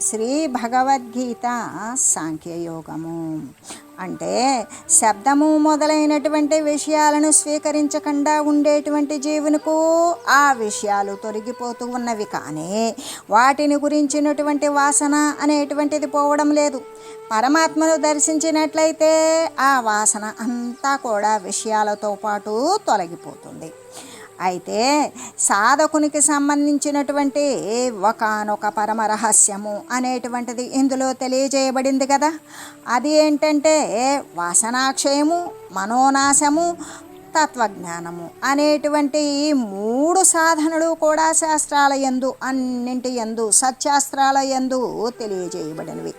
శ్రీ భగవద్గీత సాంఖ్యయోగము. అంటే శబ్దము మొదలైనటువంటి విషయాలను స్వీకరించకుండా ఉండేటువంటి జీవునికు ఆ విషయాలు తొలగిపోతూ ఉన్నవి. కానీ వాటిని గురించినటువంటి వాసన అనేటువంటిది పోవడం లేదు. పరమాత్మను దర్శించినట్లయితే ఆ వాసన అంతా కూడా విషయాలతో పాటు తొలగిపోతుంది. అయితే సాధకునికి సంబంధించినటువంటి ఒకనొక పరమ రహస్యము అనేటువంటిది ఇందులో తెలియజేయబడింది కదా. అది ఏంటంటే వాసనాక్షయము మనోనాశము తత్వజ్ఞానము అనేటువంటి ఈ మూడు సాధనలు కూడా శాస్త్రాల ఎందు అన్నింటి ఎందు సత్శాస్త్రాల ఎందు తెలియజేయబడినవి.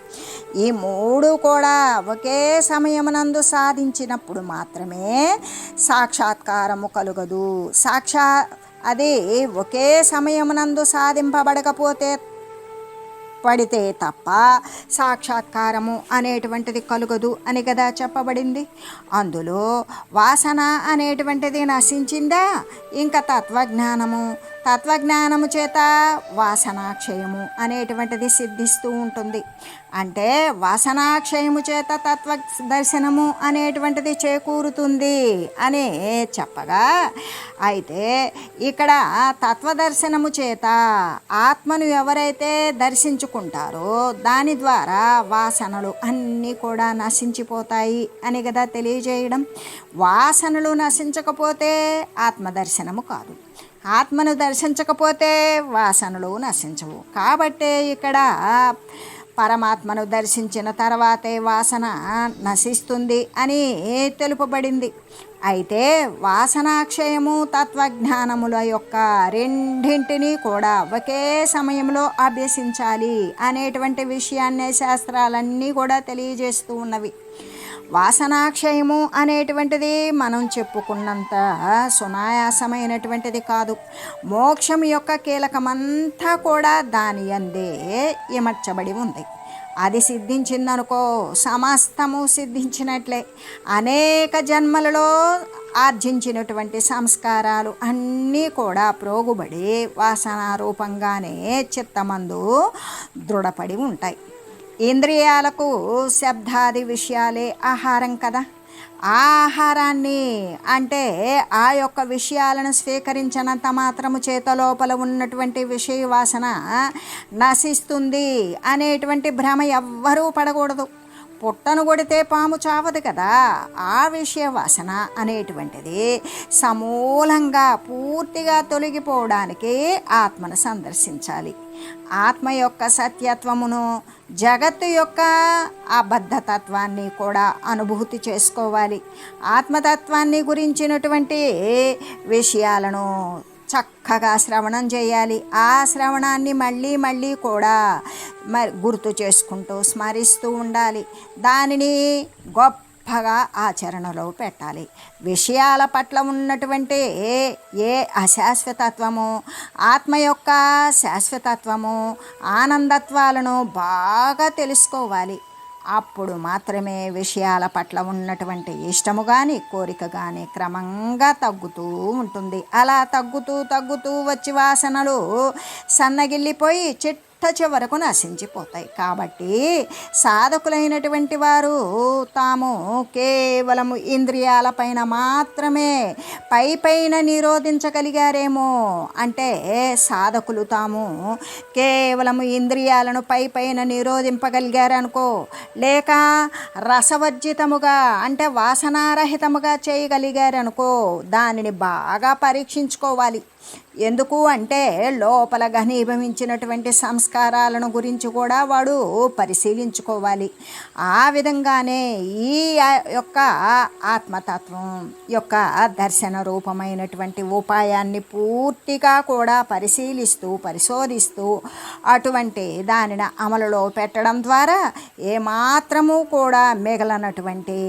ఈ మూడు కూడా ఒకే సమయమునందు సాధించినప్పుడు మాత్రమే సాక్షాత్కారము కలుగదు. సాక్షా అది ఒకే సమయమునందు సాధింపబడకపోతే పడితే తప్ప సాక్షాత్కారము అనేటువంటిది కలుగదు అని కదా చెప్పబడింది. అందులో వాసన అనేటువంటిది నశించిందా? ఇంకా తత్వజ్ఞానము తత్వజ్ఞానము చేత వాసనాక్షయము అనేటువంటిది సిద్ధిస్తూ ఉంటుంది. అంటే వాసనాక్షయము చేత తత్వ దర్శనము అనేటువంటిది చేకూరుతుంది అని చెప్పగా అయితే ఇక్కడ తత్వదర్శనము చేత ఆత్మను ఎవరైతే దర్శించుకుంటారో దాని ద్వారా వాసనలు అన్నీ కూడా నశించిపోతాయి అని కదా తెలియజేయడం. వాసనలు నశించకపోతే ఆత్మదర్శనము కాదు. ఆత్మను దర్శించకపోతే వాసనలు నశించవు. కాబట్టే ఇక్కడ పరమాత్మను దర్శించిన తర్వాతే వాసన నశిస్తుంది అని తెలుపబడింది. అయితే వాసనాక్షయము తత్వజ్ఞానముల యొక్క రెండింటినీ కూడా ఒకే సమయంలో అభ్యసించాలి అనేటువంటి విషయాన్నే శాస్త్రాలన్నీ కూడా తెలియజేస్తూ ఉన్నవి. వాసనాక్షయము అనేటువంటిది మనం చెప్పుకున్నంత సునాయాసమైనటువంటిది కాదు. మోక్షం యొక్క కీలకమంతా కూడా దాని అందే ఇమర్చబడి ఉంది. అది సిద్ధించిందనుకో సమస్తము సిద్ధించినట్లే. అనేక జన్మలలో ఆర్జించినటువంటి సంస్కారాలు అన్నీ కూడా ప్రోగుబడి వాసనారూపంగానే చిత్తమందు దృఢపడి ఉంటాయి. ఇంద్రియాలకు శబ్దాది విషయాలే ఆహారం కదా. ఆ ఆహారాన్ని అంటే ఆ యొక్క విషయాలను స్వీకరించినంత మాత్రము చేత లోపల ఉన్నటువంటి విషయ వాసన నశిస్తుంది అనేటువంటి భ్రమ ఎవ్వరూ పడకూడదు. పుట్టను కొడితే పాము చావదు కదా. ఆ విషయ వాసన అనేటువంటిది సమూలంగా పూర్తిగా తొలగిపోవడానికి ఆత్మను సందర్శించాలి. ఆత్మ యొక్క సత్యత్వమును జగత్తు యొక్క అబద్ధతత్వాన్ని కూడా అనుభూతి చేసుకోవాలి. ఆత్మతత్వాన్ని గురించినటువంటి విషయాలను చక్కగా శ్రవణం చేయాలి. ఆ శ్రవణాన్ని మళ్ళీ మళ్ళీ కూడా మరి గుర్తు చేసుకుంటూ స్మరిస్తూ ఉండాలి. దానిని గొప్ప గొప్పగా ఆచరణలో పెట్టాలి. విషయాల పట్ల ఉన్నటువంటి ఏ అశాశ్వతత్వము ఆత్మ యొక్క శాశ్వతత్వము ఆనందత్వాలను బాగా తెలుసుకోవాలి. అప్పుడు మాత్రమే విషయాల పట్ల ఉన్నటువంటి ఇష్టము కానీ కోరిక కానీ క్రమంగా తగ్గుతూ ఉంటుంది. అలా తగ్గుతూ తగ్గుతూ వచ్చి వాసనలు సన్నగిల్లిపోయి చెట్టు చివరకు నశించిపోతాయి. కాబట్టి సాధకులైనటువంటి వారు తాము కేవలము ఇంద్రియాలపైన మాత్రమే పై పైన నిరోధించగలిగారేమో అంటే సాధకులు తాము కేవలము ఇంద్రియాలను పై పైన నిరోధింపగలిగారనుకో లేక రసవర్జితముగా అంటే వాసనారహితముగా చేయగలిగారనుకో దానిని బాగా పరీక్షించుకోవాలి. ఎందుకు అంటే లోపల ఘనీభవించినటువంటి సంస్కారాలను గురించి కూడా వాడు పరిశీలించుకోవాలి. ఆ విధంగానే ఈ యొక్క ఆత్మతత్వం యొక్క దర్శన రూపమైనటువంటి ఉపాయాన్ని పూర్తిగా కూడా పరిశీలిస్తూ పరిశోధిస్తూ అటువంటి దానిని అమలులో పెట్టడం ద్వారా ఏమాత్రము కూడా మిగలనటువంటి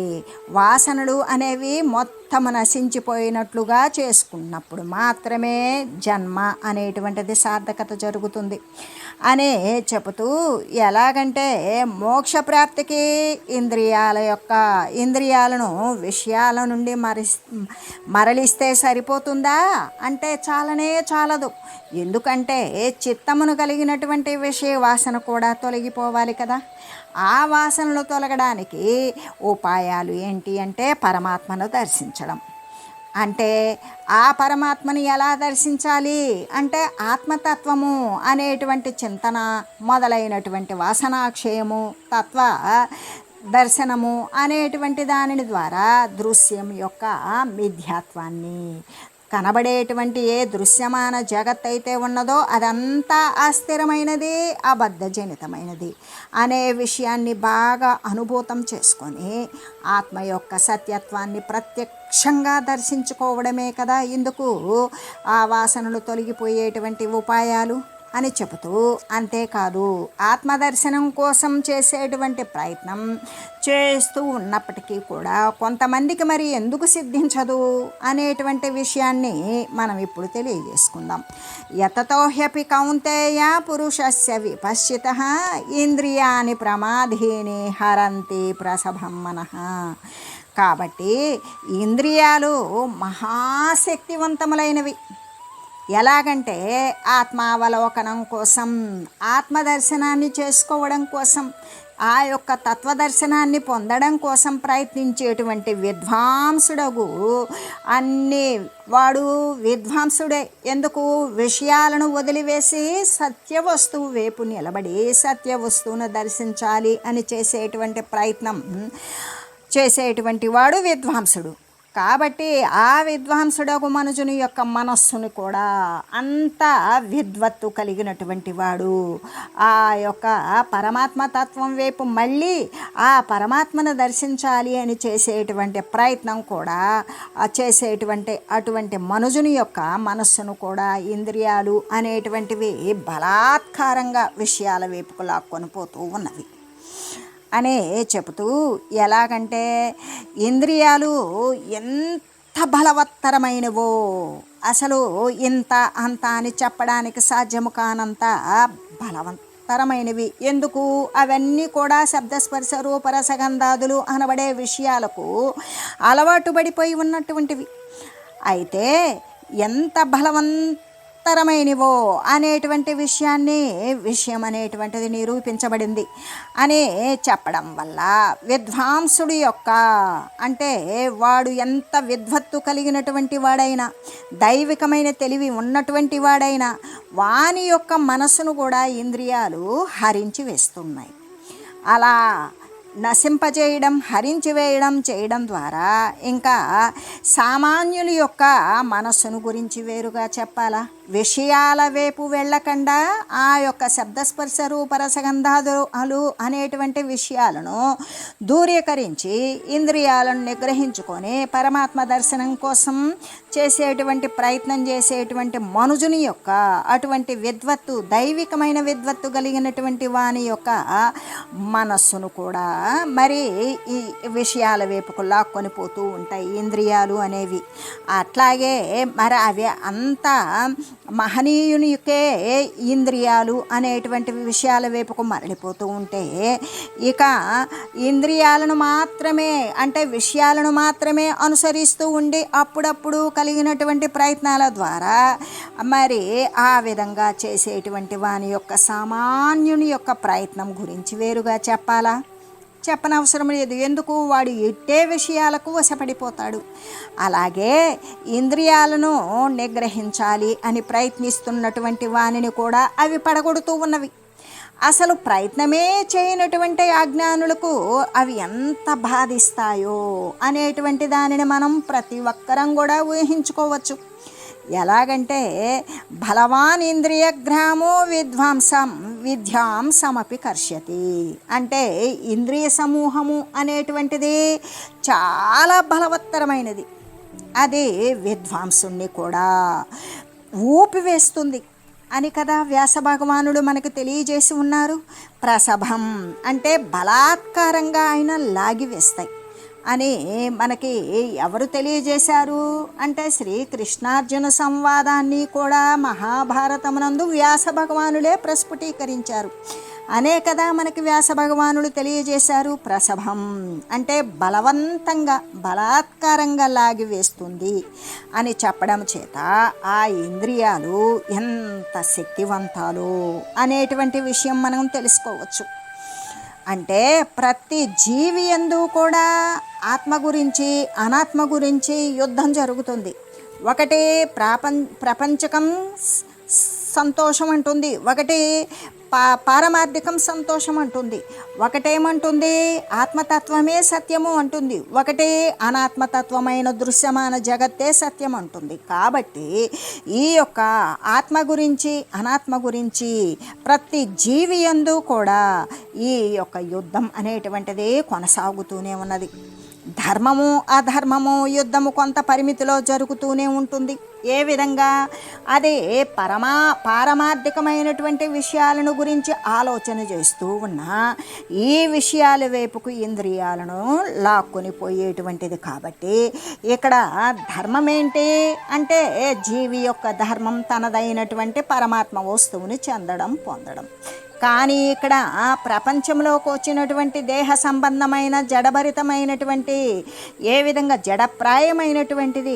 వాసనలు అనేవి మొత్తం తమ నశించిపోయినట్లుగా చేసుకున్నప్పుడు మాత్రమే జన్మ అనేటువంటిది సార్థకత జరుగుతుంది. అనే చెబుతూ ఎలాగంటే మోక్ష ప్రాప్తికి ఇంద్రియాల యొక్క ఇంద్రియాలను విషయాల నుండి మరి మరలిస్తే సరిపోతుందా? అంటే చాలనే చాలదు. ఎందుకంటే చిత్తమును కలిగినటువంటి విషయ వాసన కూడా తొలగిపోవాలి కదా. ఆ వాసనలు తొలగడానికి ఉపాయాలు ఏంటి అంటే పరమాత్మను దర్శించడం. అంటే ఆ పరమాత్మని ఎలా దర్శించాలి? అంటే ఆత్మతత్వము అనేటువంటి చింతన మొదలైనటువంటి వాసనాక్షయము తత్వ దర్శనము అనేటువంటి దానిని ద్వారా దృశ్యం యొక్క మిథ్యాత్వాన్ని కనబడేటువంటి ఏ దృశ్యమాన జగత్ అయితే ఉన్నదో అదంతా అస్థిరమైనది అబద్ధజనితమైనది అనే విషయాన్ని బాగా అనుభూతం చేసుకొని ఆత్మ యొక్క సత్యత్వాన్ని ప్రత్యక్షంగా దర్శించుకోవడమే కదా ఇందుకు ఆ వాసనలు తొలగిపోయేటువంటి ఉపాయాలు. అని చెబుతూ అంతేకాదు ఆత్మదర్శనం కోసం చేసేటువంటి ప్రయత్నం చేస్తూ ఉన్నప్పటికీ కూడా కొంతమందికి మరి ఎందుకు సిద్ధించదు అనేటువంటి విషయాన్ని మనం ఇప్పుడు తెలియజేసుకుందాం. యతతో హ్యపి కౌంతేయ పురుషస్య విపశ్చిత ఇంద్రియాని ప్రమాధీని హరంతి ప్రసభం మనః. కాబట్టి ఇంద్రియాలు మహాశక్తివంతములైనవి. ఎలాగంటే ఆత్మావలోకనం కోసం ఆత్మదర్శనాన్ని చేసుకోవడం కోసం ఆ యొక్క తత్వదర్శనాన్ని పొందడం కోసం ప్రయత్నించేటువంటి విద్వాంసుడగు అన్ని వాడు విద్వాంసుడే. ఎందుకు? విషయాలను వదిలివేసి సత్య వస్తువు వైపు నిలబడి సత్య వస్తువును దర్శించాలి అని చేసేటువంటి ప్రయత్నం చేసేటువంటి వాడు విద్వాంసుడు. కాబట్టి ఆ విద్వాంసుడగు మనుజుని యొక్క మనస్సును కూడా అంత విద్వత్తు కలిగినటువంటి వాడు. ఆ యొక్క పరమాత్మ తత్వం వైపు మళ్ళీ ఆ పరమాత్మను దర్శించాలి అని చేసేటువంటి ప్రయత్నం కూడా చేసేటువంటి అటువంటి మనుజుని యొక్క మనస్సును కూడా ఇంద్రియాలు అనేటువంటివి బలాత్కారంగా విషయాల వైపుకు లాక్కొని పోతూ ఉన్నవి. అనే చెబుతూ ఎలాగంటే ఇంద్రియాలు ఎంత బలవత్తరమైనవో అసలు ఇంత అంత అని చెప్పడానికి సాధ్యము కానంత బలవంతరమైనవి ఎందుకు? అవన్నీ కూడా శబ్దస్పర్శ రూపరసగంధాదులు అనబడే విషయాలకు అలవాటు పడిపోయి ఉన్నటువంటివి. అయితే ఎంత బలవంత మహత్తరమైనవో అనేటువంటి విషయాన్ని విషయం అనేటువంటిది నిరూపించబడింది అని చెప్పడం వల్ల విద్వాంసుడి యొక్క అంటే వాడు ఎంత విద్వత్తు కలిగినటువంటి వాడైనా దైవికమైన తెలివి ఉన్నటువంటి వాడైనా వాని యొక్క మనసును కూడా ఇంద్రియాలు హరించి వేస్తున్నాయి. అలా నశింపజేయడం హరించివేయడం చేయడం ద్వారా ఇంకా సామాన్యుల యొక్క మనస్సును గురించి వేరుగా చెప్పాలా? విషయాల వైపు వెళ్ళకుండా ఆ యొక్క శబ్దస్పర్శ రూపరసగంధాదులు అనేటువంటి విషయాలను దూరీకరించి ఇంద్రియాలను నిగ్రహించుకొని పరమాత్మ దర్శనం కోసం చేసేటువంటి ప్రయత్నం చేసేటువంటి మనుజుని యొక్క అటువంటి విద్వత్తు దైవికమైన విద్వత్తు కలిగినటువంటి వాని యొక్క మనస్సును కూడా మరి ఈ విషయాల వైపుకు లాక్కొని పోతూ ఉంటాయి ఇంద్రియాలు అనేవి. అట్లాగే మరి అవి అంతా మహనీయునికే ఇంద్రియాలు అనేటువంటి విషయాల వైపుకు మరలిపోతూ ఉంటే ఇక ఇంద్రియాలను మాత్రమే అంటే విషయాలను మాత్రమే అనుసరిస్తూ ఉండి అప్పుడప్పుడు కలిగినటువంటి ప్రయత్నాల ద్వారా మరి ఆ విధంగా చేసేటువంటి వాని యొక్క సామాన్యుని యొక్క ప్రయత్నం గురించి వేరుగా చెప్పాలా? చెప్పనవసరం లేదు. ఎందుకు? వాడు ఎట్టే విషయాలకు వశపడిపోతాడు. అలాగే ఇంద్రియాలను నిగ్రహించాలి అని ప్రయత్నిస్తున్నటువంటి వానిని కూడా అవి పడగొడుతూ ఉన్నవి. అసలు ప్రయత్నమే చేయనటువంటి అజ్ఞానులకు అవి ఎంత బాధిస్తాయో అనేటువంటి దానిని మనం ప్రతి ఒక్కరం కూడా ఊహించుకోవచ్చు. ఎలాగంటే బలవాన్ ఇంద్రియ గ్రామో విధ్వంసం విద్యాం సమపి కర్షతి. అంటే ఇంద్రియ సమూహము అనేటువంటిది చాలా బలవత్తరమైనది. అది విధ్వాంసుణ్ణి కూడా ఊపివేస్తుంది అని కదా వ్యాస భగవానుడు మనకు తెలియజేసి ఉన్నారు. ప్రసభం అంటే బలాత్కారంగా ఆయన లాగివేస్తాయి అని మనకి ఎవరు తెలియజేశారు? అంటే శ్రీకృష్ణార్జున సంవాదాన్ని కూడా మహాభారతమునందు వ్యాస భగవానులే ప్రస్ఫుటీకరించారు. అనే కదా మనకి వ్యాస భగవానుడు తెలియజేశారు ప్రసభం. అంటే బలవంతంగా బలాత్కారంగా లాగివేస్తుంది అని చెప్పడం చేత ఆ ఇంద్రియాలు ఎంత శక్తివంతాలు అనేటువంటి విషయం మనం తెలుసుకోవచ్చు. అంటే ప్రతి జీవి ఎందు కూడా ఆత్మ గురించి అనాత్మ గురించి యుద్ధం జరుగుతుంది. ఒకటి ప్రాపం ప్రపంచకం సంతోషం అంటుంది. ఒకటి పా పారమార్థికం సంతోషం అంటుంది ఒకటేమంటుంది? ఆత్మతత్వమే సత్యము అంటుంది. ఒకటే అనాత్మతత్వమైన దృశ్యమాన జగత్తే సత్యం అంటుంది కాబట్టి ఈ యొక్క ఆత్మ గురించి అనాత్మ గురించి ప్రతి జీవి ఎందు కూడా ఈ యొక్క యుద్ధం అనేటువంటిది కొనసాగుతూనే ఉన్నది. ధర్మము అధర్మము యుద్ధము కొంత పరిమితిలో జరుగుతూనే ఉంటుంది. ఏ విధంగా? అదే పరమా పారమార్థికమైనటువంటి విషయాలను గురించి ఆలోచన చేస్తూ ఉన్నా ఈ విషయాల వైపుకు ఇంద్రియాలను లాక్కొని పోయేటువంటిది కాబట్టి ఇక్కడ ధర్మం ఏంటి అంటే జీవి యొక్క ధర్మం తనదైనటువంటి పరమాత్మ వస్తువుని చెందడం పొందడం. కానీ ఇక్కడ ప్రపంచంలోకి వచ్చినటువంటి దేహ సంబంధమైన జడభరితమైనటువంటి ఏ విధంగా జడప్రాయమైనటువంటిది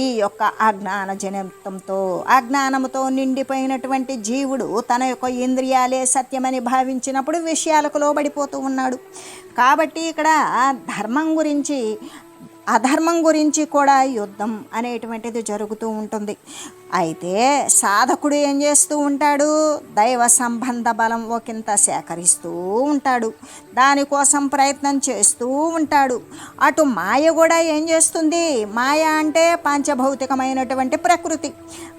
ఈ యొక్క అజ్ఞానజనితంతో అజ్ఞానముతో నిండిపోయినటువంటి జీవుడు తన యొక్క ఇంద్రియాలే సత్యమని భావించినప్పుడు విషయాలకు లోబడిపోతూ ఉన్నాడు. కాబట్టి ఇక్కడ ధర్మం గురించి అధర్మం గురించి కూడా యుద్ధం అనేటువంటిది జరుగుతూ ఉంటుంది. అయితే సాధకుడు ఏం చేస్తూ ఉంటాడు? దైవ సంబంధ బలం ఒకంత సేకరిస్తూ ఉంటాడు. దానికోసం ప్రయత్నం చేస్తూ ఉంటాడు. అటు మాయ కూడా ఏం చేస్తుంది? మాయ అంటే పంచభౌతికమైనటువంటి ప్రకృతి.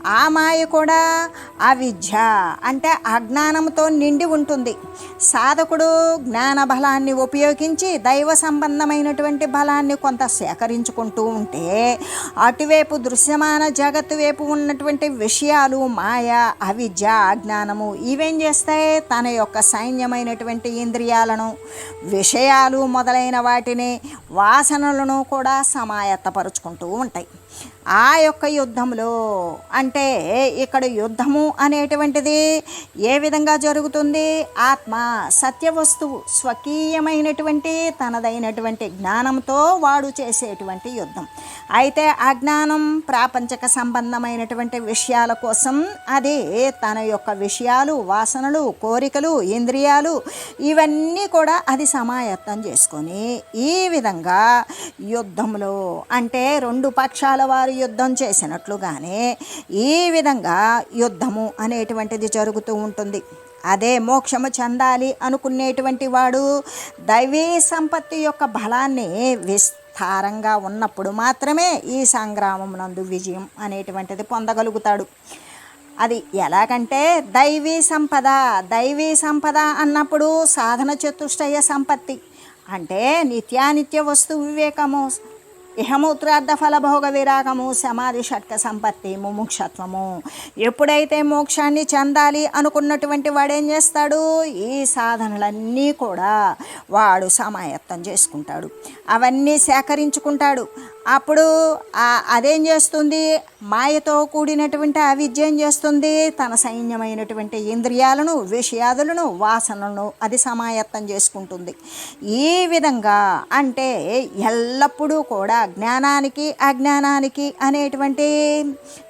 ఆ మాయ కూడా అవిద్య అంటే అజ్ఞానంతో నిండి ఉంటుంది. సాధకుడు జ్ఞాన బలాన్ని ఉపయోగించి దైవ సంబంధమైనటువంటి బలాన్ని కొంత సేకరించుకుంటూ ఉంటే అటువైపు దృశ్యమాన జగత్తు వైపు ఉన్నటువంటి విషయాలు మాయ అవిద్య అజ్ఞానము ఇవేం చేస్తాయి? తన యొక్క సైన్యమైనటువంటి ఇంద్రియాలను విషయాలు మొదలైన వాటిని వాసనలను కూడా సమాయత్తపరుచుకుంటూ ఉంటాయి. ఆ యొక్క యుద్ధంలో అంటే ఇక్కడ యుద్ధము అనేటువంటిది ఏ విధంగా జరుగుతుంది? ఆత్మ సత్య వస్తువు స్వకీయమైనటువంటి తనదైనటువంటి జ్ఞానంతో వాడు చేసేటువంటి యుద్ధం. అయితే అజ్ఞానం ప్రాపంచక సంబంధమైనటువంటి విషయాల కోసం అది తన యొక్క విషయాలు వాసనలు కోరికలు ఇంద్రియాలు ఇవన్నీ కూడా అది సమాయత్తం చేసుకొని ఈ విధంగా యుద్ధంలో అంటే రెండు పక్షాల వారు యుద్ధం చేసినట్లుగానే ఈ విధంగా యుద్ధము అనేటువంటిది జరుగుతూ ఉంటుంది. అదే మోక్షము చెందాలి అనుకునేటువంటి వాడు దైవీ సంపత్తి యొక్క బలాన్ని విస్తారంగా ఉన్నప్పుడు మాత్రమే ఈ సంగ్రామం నందు విజయం అనేటువంటిది పొందగలుగుతాడు. అది ఎలాగంటే దైవీ సంపద దైవీ సంపద అన్నప్పుడు సాధన చతుష్టయ సంపత్తి అంటే నిత్యానిత్య వస్తు వివేకము ఇహమూత్రార్థ ఫలభోగ విరాగము సమాధి షట్క సంపత్తి ముముక్షత్వము. ఎప్పుడైతే మోక్షాన్ని చెందాలి అనుకున్నటువంటి వాడు ఏం చేస్తాడు? ఈ సాధనలన్నీ కూడా వాడు సమాయత్తం చేసుకుంటాడు. అవన్నీ సేకరించుకుంటాడు. అప్పుడు అదేం చేస్తుంది? మాయతో కూడినటువంటి అవిద్య ఏం చేస్తుంది. తన సైన్యమైనటువంటి ఇంద్రియాలను విషయాదులను వాసనలను అది సమాయత్తం చేసుకుంటుంది. ఈ విధంగా అంటే ఎల్లప్పుడూ కూడా జ్ఞానానికి అజ్ఞానానికి అనేటువంటి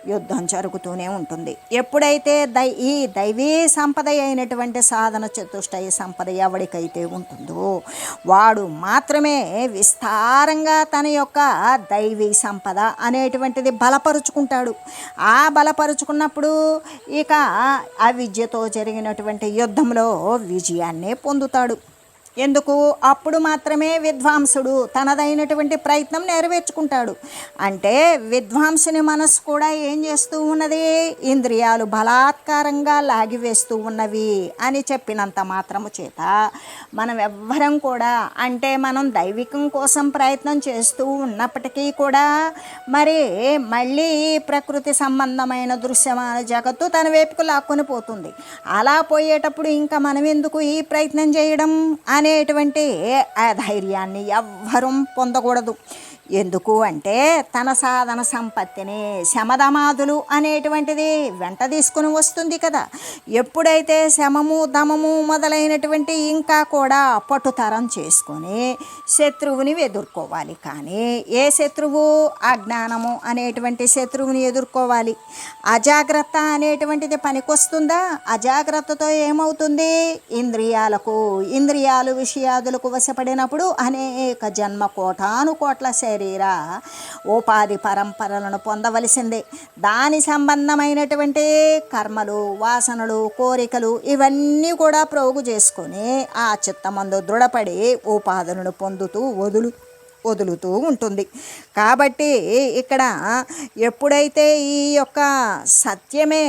యుద్ధం జరుగుతూనే ఉంటుంది. ఎప్పుడైతే దై ఈ దైవీ సంపద అయినటువంటి సాధన చతుష్టయ సంపద ఎవరికైతే ఉంటుందో వాడు మాత్రమే విస్తారంగా తన యొక్క దైవీ సంపద అనేటువంటిది బలపరుచుకుంటాడు. ఆ బలపరుచుకున్నప్పుడు ఇక ఆ విద్యతో జరిగినటువంటి యుద్ధంలో విజయాన్నే పొందుతాడు. ఎందుకు? అప్పుడు మాత్రమే విద్వాంసుడు తనదైనటువంటి ప్రయత్నం నెరవేర్చుకుంటాడు. అంటే విద్వాంసుని మనసు కూడా ఏం చేస్తూ ఉన్నది? ఇంద్రియాలు బలాత్కారంగా లాగివేస్తూ ఉన్నవి అని చెప్పినంత మాత్రము చేత మనం ఎవ్వరం కూడా అంటే మనం దైవికం కోసం ప్రయత్నం చేస్తూ ఉన్నప్పటికీ కూడా మరి మళ్ళీ ప్రకృతి సంబంధమైన దృశ్యమాన జగత్తు తన వైపుకు లాక్కొని పోతుంది. అలా పోయేటప్పుడు ఇంకా మనం ఎందుకు ఈ ప్రయత్నం చేయడం అనేటువంటి ఆ ధైర్యాన్ని ఎవ్వరూ పొందకూడదు. ఎందుకు అంటే తన సాధన సంపత్తిని శమదమాదులు అనేటువంటిది వెంట తీసుకుని వస్తుంది కదా. ఎప్పుడైతే శమము దమము మొదలైనటువంటి ఇంకా కూడా పట్టుతరం చేసుకొని శత్రువుని ఎదుర్కోవాలి. కానీ ఏ శత్రువు? అజ్ఞానము అనేటువంటి శత్రువుని ఎదుర్కోవాలి. అజాగ్రత్త అనేటువంటిది పనికొస్తుందా? అజాగ్రత్తతో ఏమవుతుంది? ఇంద్రియాలకు ఇంద్రియాలు విషయాదులకు వశపడినప్పుడు అనేక జన్మ కోటాను కోట్ల శరీర ఉపాధి పరంపరలను పొందవలసిందే. దాని సంబంధమైనటువంటి కర్మలు వాసనలు కోరికలు ఇవన్నీ కూడా ప్రోగు చేసుకొని ఆ చిత్తమందు దృఢపడి ఉపాధులను పొందుతూ వదులు వదులుతూ ఉంటుంది. కాబట్టి ఇక్కడ ఎప్పుడైతే ఈ యొక్క సత్యమే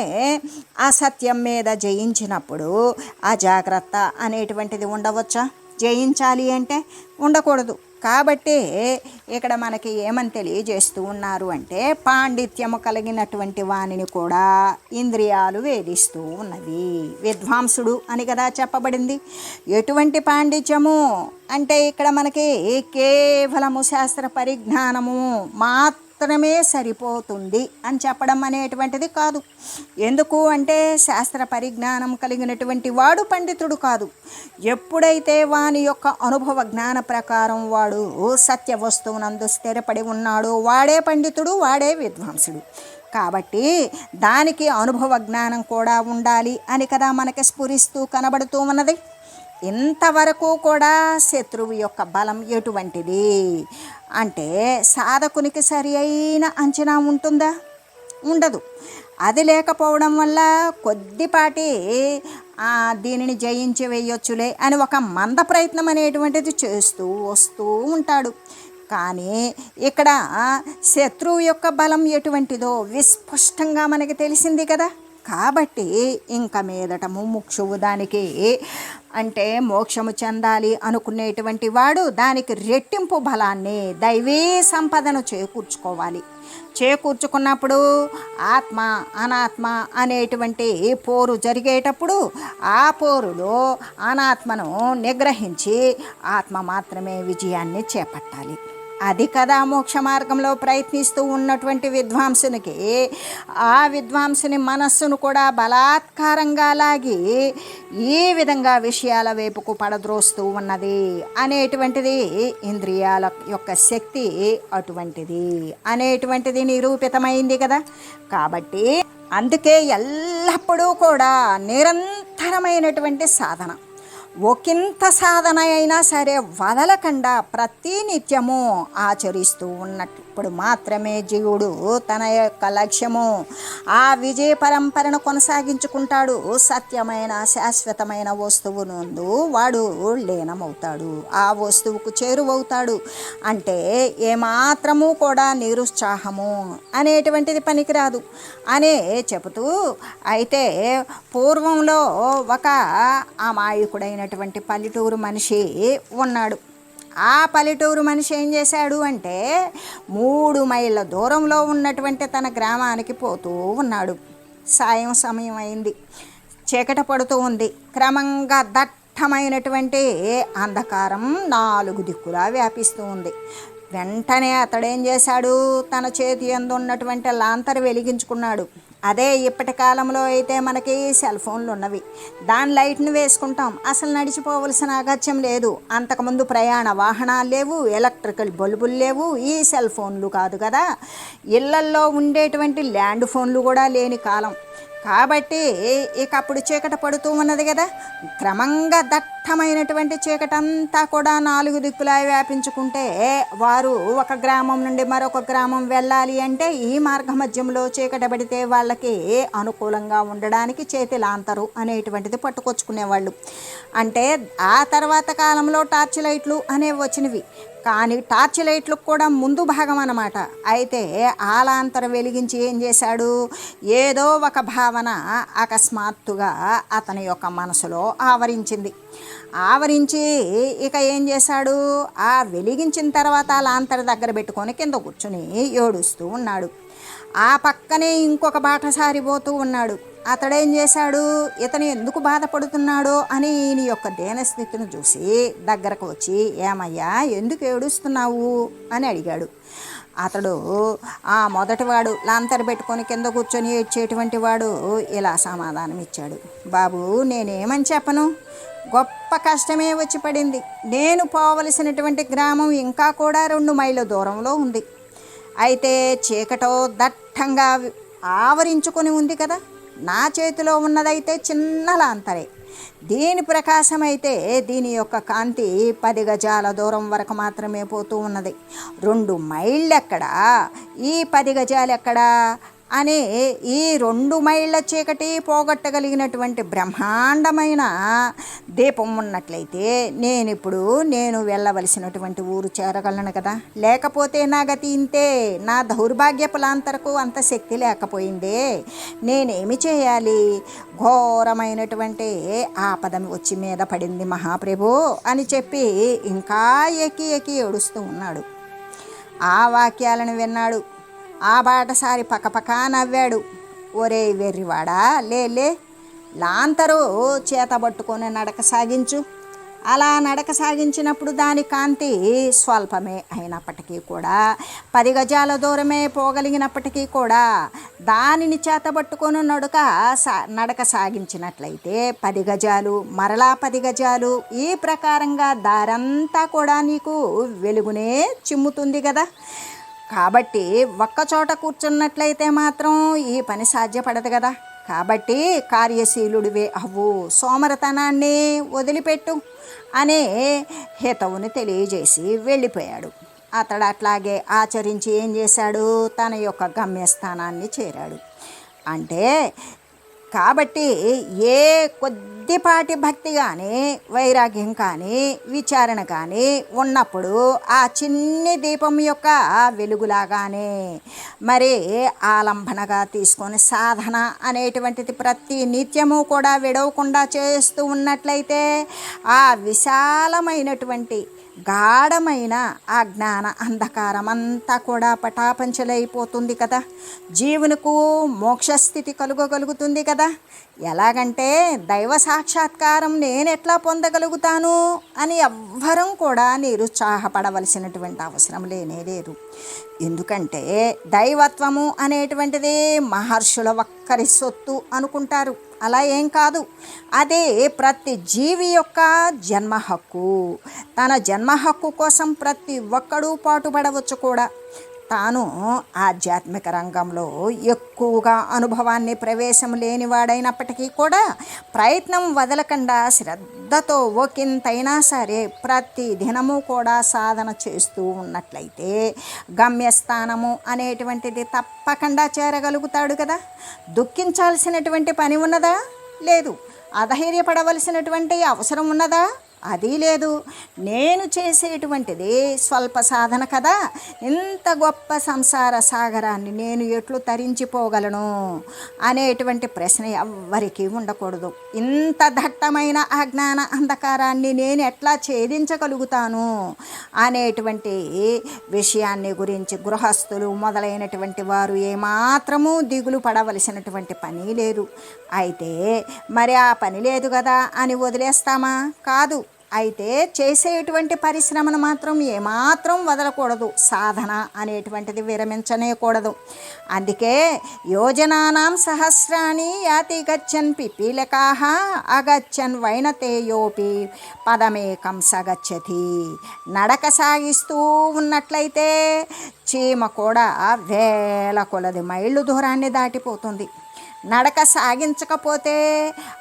అసత్యం మీద జయించినప్పుడు అజాగ్రత్త అనేటువంటిది ఉండవచ్చా? జయించాలి అంటే ఉండకూడదు. కాబట్టి ఇక్కడ మనకి ఏమని తెలియజేస్తూ ఉన్నారు అంటే పాండిత్యము కలిగినటువంటి వానిని కూడా ఇంద్రియాలు వేధిస్తూ ఉన్నవి విద్వాంసుడు అని కదా చెప్పబడింది. ఎటువంటి పాండిత్యము? అంటే ఇక్కడ మనకి కేవలము శాస్త్ర పరిజ్ఞానము మాత్రం మాత్రమే సరిపోతుంది అని చెప్పడం అనేటువంటిది కాదు. ఎందుకు అంటే శాస్త్ర పరిజ్ఞానం కలిగినటువంటి వాడు పండితుడు కాదు. ఎప్పుడైతే వాని యొక్క అనుభవ జ్ఞాన ప్రకారం వాడు సత్య వస్తువునందు స్థిరపడి ఉన్నాడో వాడే పండితుడు వాడే విద్వాంసుడు. కాబట్టి దానికి అనుభవ జ్ఞానం కూడా ఉండాలి అని కదా మనకి స్ఫురిస్తూ కనబడుతూ ఉన్నది. ఇంతవరకు కూడా శత్రువు యొక్క బలం ఎటువంటిది? అంటే సాధకునికి సరి అయిన అంచనా ఉంటుందా? ఉండదు. అది లేకపోవడం వల్ల కొద్దిపాటి దీనిని జయించి వేయొచ్చులే అని ఒక మంద ప్రయత్నం అనేటువంటిది చేస్తూ వస్తూ ఉంటాడు. కానీ ఇక్కడ శత్రువు యొక్క బలం ఎటువంటిదో విస్పష్టంగా మనకి తెలిసింది కదా. కాబట్టి ఇంక మీదట ముముక్షువు దానికి అంటే మోక్షము చెందాలి అనుకునేటువంటి వాడు దానికి రెట్టింపు బలాన్ని దైవీ సంపదను చేకూర్చుకోవాలి. చేకూర్చుకున్నప్పుడు ఆత్మ అనాత్మ అనేటువంటి పోరు జరిగేటప్పుడు ఆ పోరులో అనాత్మను నిగ్రహించి ఆత్మ మాత్రమే విజయాన్ని చేపట్టాలి. అది కదా మోక్ష మార్గంలో ప్రయత్నిస్తూ ఉన్నటువంటి విద్వాంసునికి. ఆ విద్వాంసుని మనస్సును కూడా బలాత్కారంగా లాగి ఈ విధంగా విషయాల వైపుకు పడద్రోస్తూ ఉన్నది అనేటువంటిది ఇంద్రియాల యొక్క శక్తి అటువంటిది అనేటువంటిది నిరూపితమైంది కదా. కాబట్టి అందుకే ఎల్లప్పుడూ కూడా నిరంతరమైనటువంటి సాధన. ఒకంత సాధన అయినా సరే వదలకుండా ప్రతి నిత్యము ఆచరిస్తూ అప్పుడు మాత్రమే జీవుడు తన యొక్క లక్ష్యము. ఆ విజయ పరంపరను కొనసాగించుకుంటాడు. సత్యమైన శాశ్వతమైన వస్తువు నందు వాడు లీనమవుతాడు. ఆ వస్తువుకు చేరువవుతాడు. అంటే ఏమాత్రము కూడా నిరుత్సాహము అనేటువంటిది పనికిరాదు. అనే చెబుతూ అయితే పూర్వంలో ఒక అమాయకుడైనటువంటి పల్లెటూరు మనిషి ఉన్నాడు. ఆ పల్లెటూరు మనిషి ఏం చేశాడు అంటే మూడు మైళ్ళ దూరంలో ఉన్నటువంటి తన గ్రామానికి పోతూ ఉన్నాడు. సాయం సమయం అయింది. చీకట పడుతూ ఉంది. క్రమంగా దట్టమైనటువంటి అంధకారం నాలుగు దిక్కులా వ్యాపిస్తూ ఉంది. వెంటనే అతడేం చేశాడు? తన చేతి ఎందు ఉన్నటువంటి లాంతర్ వెలిగించుకున్నాడు. అదే ఇప్పటి కాలంలో అయితే మనకి సెల్ ఫోన్లు ఉన్నవి. దాని లైట్ని వేసుకుంటాం. అసలు నడిచిపోవలసిన అగత్యం లేదు. అంతకుముందు ప్రయాణ వాహనాలు లేవు ఎలక్ట్రికల్ బల్బులు లేవు ఈ సెల్ ఫోన్లు కాదు కదా. ఇళ్ళల్లో ఉండేటువంటి ల్యాండ్ ఫోన్లు కూడా లేని కాలం. కాబట్టి ఇక అప్పుడు చీకట పడుతూ ఉన్నది కదా. క్రమంగా దట్టమైనటువంటి చీకటంతా కూడా నాలుగు దిక్కులా వ్యాపించుకుంటే వారు ఒక గ్రామం నుండి మరొక గ్రామం వెళ్ళాలి అంటే ఈ మార్గ మధ్యంలో చీకట పడితే వాళ్ళకి అనుకూలంగా ఉండడానికి చేతిలాంతరు అనేటువంటిది పట్టుకొచ్చుకునేవాళ్ళు. అంటే ఆ తర్వాత కాలంలో టార్చ్ లైట్లు అనేవి వచ్చినవి. కానీ టార్చ్ లైట్లకు కూడా ముందు భాగం అన్నమాట. అయితే ఆలాంతర వెలిగించి ఏం చేశాడు? ఏదో ఒక భావన అకస్మాత్తుగా అతని యొక్క మనసులో ఆవరించింది. ఆవరించి ఇక ఏం చేశాడు? ఆ వెలిగించిన తర్వాత లాంతర లాంతర్ దగ్గర పెట్టుకొని కింద కూర్చుని ఏడుస్తూ ఉన్నాడు. ఆ పక్కనే ఇంకొక బాటసారి పోతూ ఉన్నాడు. అతడేం చేశాడు? ఇతను ఎందుకు బాధపడుతున్నాడో అని ఈయన యొక్క దీనస్థితిని చూసి దగ్గరకు వచ్చి ఏమయ్యా ఎందుకు ఏడుస్తున్నావు? అని అడిగాడు. అతడు ఆ మొదటివాడు లాంతర్ పెట్టుకొని కింద కూర్చొని ఏడ్చేటువంటి వాడు ఇలా సమాధానం ఇచ్చాడు. బాబు నేనేమని చెప్పను? గొప్ప కష్టమే వచ్చి పడింది. నేను పోవలసినటువంటి గ్రామం ఇంకా కూడా రెండు మైళ్ళ దూరంలో ఉంది. అయితే చీకటో దట్టంగా ఆవరించుకొని ఉంది కదా. నా చేతిలో ఉన్నదైతే చిన్న లాంతరే దీని ప్రకాశమైతే దీని యొక్క కాంతి పది గజాల దూరం వరకు మాత్రమే పోతూ ఉన్నది. రెండు మైళ్ళు ఎక్కడా ఈ పది గజాలు ఎక్కడా అనే ఈ రెండు మైళ్ళ చీకటి పోగొట్టగలిగినటువంటి బ్రహ్మాండమైన దీపం ఉన్నట్లయితే నేను ఇప్పుడు నేను వెళ్ళవలసినటువంటి ఊరు చేరగలను కదా. లేకపోతే నా గతి ఇంతే. నా దౌర్భాగ్యపు లాంతరకు అంత శక్తి లేకపోయిందే. నేనేమి చేయాలి? ఘోరమైనటువంటి ఆపద వచ్చి మీద పడింది మహాప్రభు అని చెప్పి ఇంకా ఎక్కి ఎక్కి ఏడుస్తూ ఉన్నాడు. ఆ వాక్యాలను విన్నాడు. ఆ బాటసారి పక్కపక్క నవ్వాడు. ఒరే వెర్రివాడా లే లే లాంతరు చేత పట్టుకొని నడక సాగించు. అలా నడక సాగించినప్పుడు దాని కాంతి స్వల్పమే అయినప్పటికీ కూడా పది గజాల దూరమే పోగలిగినప్పటికీ కూడా దానిని చేతబట్టుకొని నడుక సా నడక సాగించినట్లయితే పది గజాలు మరలా పది గజాలు ఈ ప్రకారంగా దారంతా కూడా నీకు వెలుగునే చిమ్ముతుంది కదా. కాబట్టి ఒక్కచోట కూర్చున్నట్లయితే మాత్రం ఈ పని సాధ్యపడదు కదా. కాబట్టి కార్యశీలుడివే అవ్వు సోమరతనాన్ని వదిలిపెట్టు అనే హితవుని తెలియజేసి వెళ్ళిపోయాడు. అతడు అట్లాగే ఆచరించి ఏం చేశాడు? తన యొక్క గమ్యస్థానాన్ని చేరాడు. అంటే కాబట్టి ఏ కొద్దిపాటి భక్తి కానీ వైరాగ్యం కానీ విచారణ కానీ ఉన్నప్పుడు ఆ చిన్ని దీపం యొక్క వెలుగులాగానే మరి ఆలంబనగా తీసుకొని సాధన అనేటువంటిది ప్రతి నిత్యము కూడా విడవకుండా చేస్తూ ఉన్నట్లయితే ఆ విశాలమైనటువంటి గాఢమైన ఆ జ్ఞాన అంధకారం అంతా కూడా పటాపంచలైపోతుంది కదా. జీవునకు మోక్షస్థితి కలుగగలుగుతుంది కదా. ఎలాగంటే దైవ సాక్షాత్కారం నేను ఎట్లా పొందగలుగుతాను అని ఎవ్వరం కూడా నిరుత్సాహపడవలసినటువంటి అవసరం లేనే లేదు. ఎందుకంటే దైవత్వము అనేటువంటిది మహర్షుల ఒక్కరి సొత్తు అనుకుంటారు. అలా ఏం కాదు. అదే ప్రతి జీవి యొక్క జన్మ హక్కు. తన జన్మ హక్కు కోసం ప్రతి ఒక్కడూ పాటుపడవచ్చు కూడా. తాను ఆధ్యాత్మిక రంగంలో ఎక్కువగా అనుభవాన్ని ప్రవేశం లేనివాడైనప్పటికీ కూడా ప్రయత్నం వదలకుండా శ్రద్ధతో ఒకంతైనా సరే ప్రతి దినము కూడా సాధన చేస్తూ ఉన్నట్లయితే గమ్యస్థానము అనేటువంటిది తప్పకుండా చేరగలుగుతాడు కదా? దుఃఖించాల్సినటువంటి పని ఉన్నదా? లేదు. అధైర్యపడవలసినటువంటి అవసరం ఉన్నదా? అది లేదు. నేను చేసేటువంటిది స్వల్ప సాధన కదా. ఇంత గొప్ప సంసార సాగరాన్ని నేను ఎట్లు తరించిపోగలను అనేటువంటి ప్రశ్న ఎవ్వరికీ ఉండకూడదు. ఇంత దట్టమైన అజ్ఞాన అంధకారాన్ని నేను ఎట్లా ఛేదించగలుగుతాను అనేటువంటి విషయాన్ని గురించి గృహస్థులు మొదలైనటువంటి వారు ఏమాత్రము దిగులు పడవలసినటువంటి పని లేదు. అయితే మరి ఆ పని లేదు కదా అని వదిలేస్తామా? కాదు. అయితే చేసేటువంటి పరిశ్రమను మాత్రం ఏమాత్రం వదలకూడదు. సాధన అనేటువంటిది విరమించనేకూడదు. అందుకే యోజనానాం సహస్రాన్ని యాతి గచ్చన్ పిపీలకాహ అగచ్చన్ వైనతేయోపి పదమేకం సగచ్చతి. నడక సాగిస్తూ ఉన్నట్లయితే చీమ కూడా వేల కొలది మైళ్ళు దూరాన్ని దాటిపోతుంది. నడక సాగించకపోతే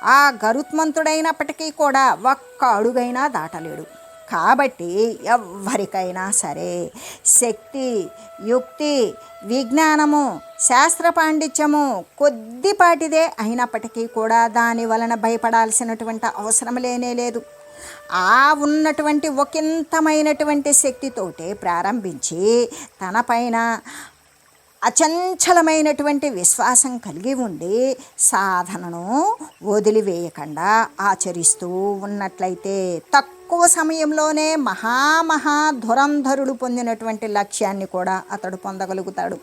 ఆ గరుత్మంతుడైనప్పటికీ కూడా ఒక్క అడుగైనా దాటలేడు. కాబట్టి ఎవ్వరికైనా సరే శక్తి యుక్తి విజ్ఞానము శాస్త్ర పాండిత్యము కొద్దిపాటిదే అయినప్పటికీ కూడా దాని వలన భయపడాల్సినటువంటి అవసరం లేనే లేదు. ఆ ఉన్నటువంటి ఒకంతమైనటువంటి శక్తితోటే ప్రారంభించి తనపైన అచంచలమైనటువంటి విశ్వాసం కలిగి ఉండి సాధనను వదిలివేయకుండా ఆచరిస్తూ ఉన్నట్లయితే తక్కువ సమయంలోనే మహామహా ధురంధరుడు పొందినటువంటి లక్ష్యాన్ని కూడా అతడు పొందగలుగుతాడు.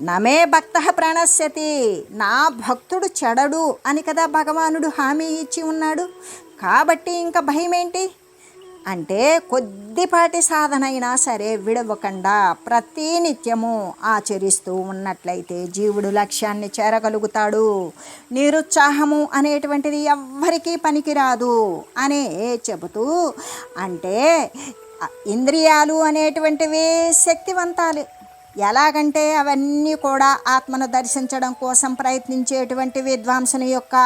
నమే భక్త ప్రణశ్యతి నా భక్తుడు చెడడు అని కదా భగవానుడు హామీ ఇచ్చి ఉన్నాడు. కాబట్టి ఇంకా భయం ఏంటి అంటే కొద్దిపాటి సాధన అయినా సరే విడవకుండా ప్రతి నిత్యము ఆచరిస్తూ ఉన్నట్లయితే జీవుడు లక్ష్యాన్ని చేరగలుగుతాడు. నిరుత్సాహము అనేటువంటిది ఎవ్వరికీ పనికిరాదు అనే చెబుతూ అంటే ఇంద్రియాలు అనేటువంటివి శక్తివంతాలు ఎలాగంటే అవన్నీ కూడా ఆత్మను దర్శించడం కోసం ప్రయత్నించేటువంటి విద్వాంసుని యొక్క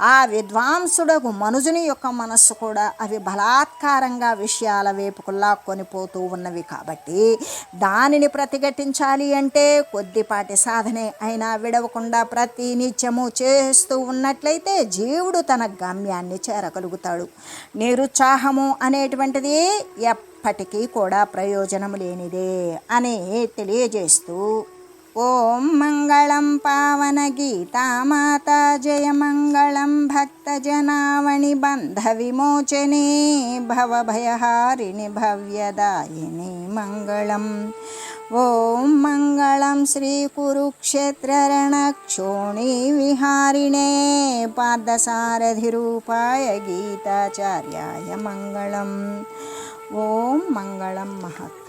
ఆ విద్వాంసుడకు మనుజుని యొక్క మనస్సు కూడా అవి బలాత్కారంగా విషయాల వైపుకు లాక్కొని పోతూ ఉన్నవి కాబట్టి దానిని ప్రతిఘటించాలి అంటే కొద్దిపాటి సాధనే అయినా విడవకుండా ప్రతి నిత్యము చేస్తూ ఉన్నట్లయితే జీవుడు తన గమ్యాన్ని చేరగలుగుతాడు. నిరుత్సాహము అనేటువంటిది ఎప్పటికీ కూడా ప్రయోజనం లేనిదే అని తెలియజేస్తూ ఓం మంగళం పావన గీతామాత జయ మంగళం భక్తజనావణి బంధ విమోచనే భవభయహారిణి భవ్యదాయిని మంగళం. ఓం మంగళం శ్రీ కురుక్షేత్రరణక్షోణి విహారిణే పాదసారథి రూపాయ గీతాచార్యాయ మంగళం. ఓం మంగళం మహత్.